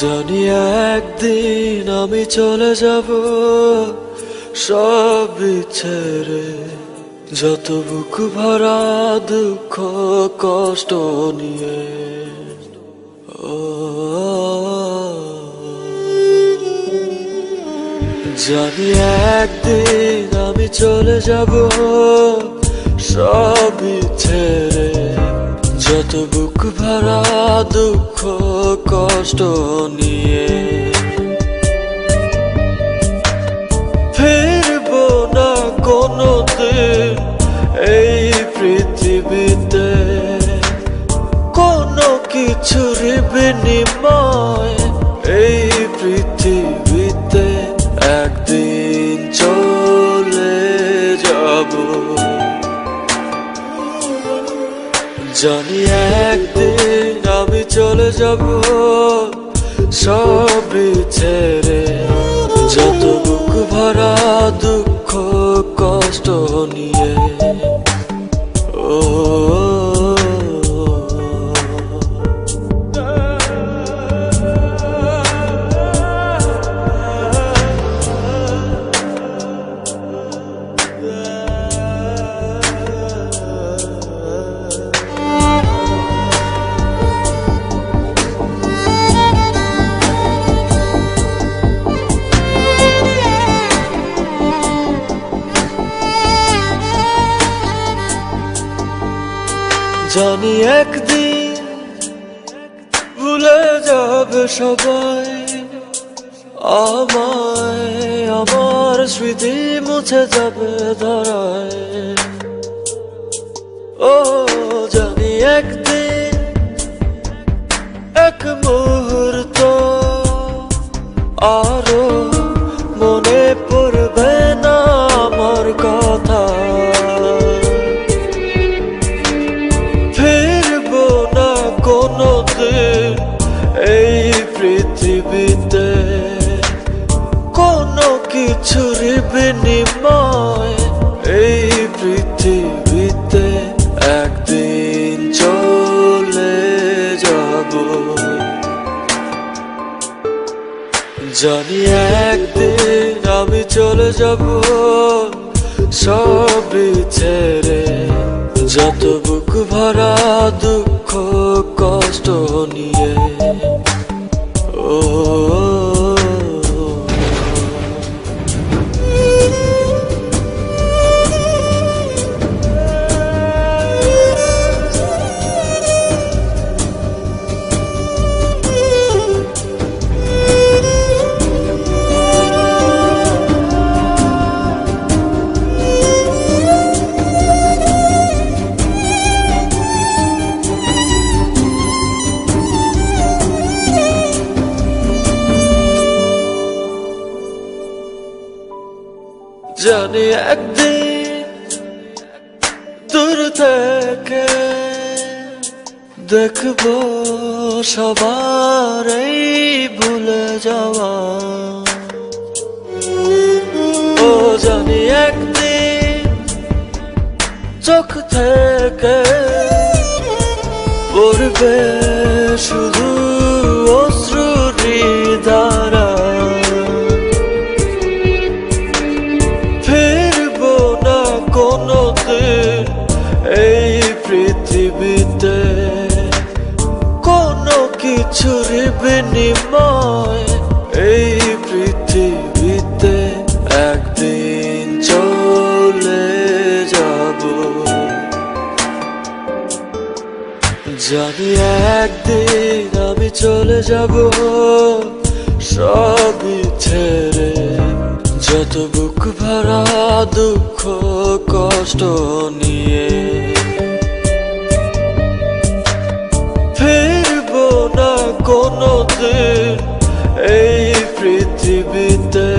জানি একদিন আমি চলে যাব, সব ছেড়ে। যত বুক ভরা দুঃখ, কষ্ট নিয়ে। জানি একদিন আমি চলে যাব, সব ছেড়ে। যত বুক ভরা দুঃখ, কষ্ট জানি একদিন আমি চলে যাব সব ছেড়ে। যত বুক ভরা দুঃখ কষ্ট নিয়ে। ও জানি একদিন ভুলে যাবে সবাই। আমায় আমার স্মৃতি মুছে যাবে ধরায়। ও জানি একদিন কিছুর বিনিময় এই পৃথিবীতে একদিন চলে যাব। জানি একদিন আমি চলে যাব সব ছেড়ে যত বুক ভরা দুঃখ, কষ্ট নিয়ে। জানি একদিন দূর থেকে দেখব সবার এই ভুলে যাওয়া। ও জানি একদিন চোখ থেকে পড়বে শুধু কিছুর বিনিময় এই পৃথিবীতে একদিন চলে যাব। জানি একদিন আমি চলে যাব, সবই ছেড়ে যত বুক ভরা দুঃখ, কষ্ট নিয়ে। দিন এই পৃথিবীতে।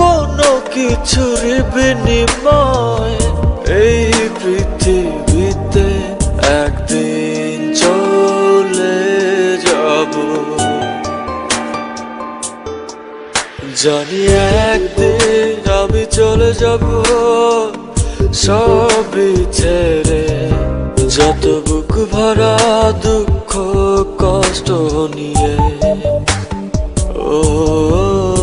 কোনো কিছুর বিনিময় এই পৃথিবীতে একদিন চলে যাব। জানি একদিন আমি চলে যাব, সবই ছেড়ে যত বুক ভরা দুঃখ কষ্ট কষ্ট নিয়ে ও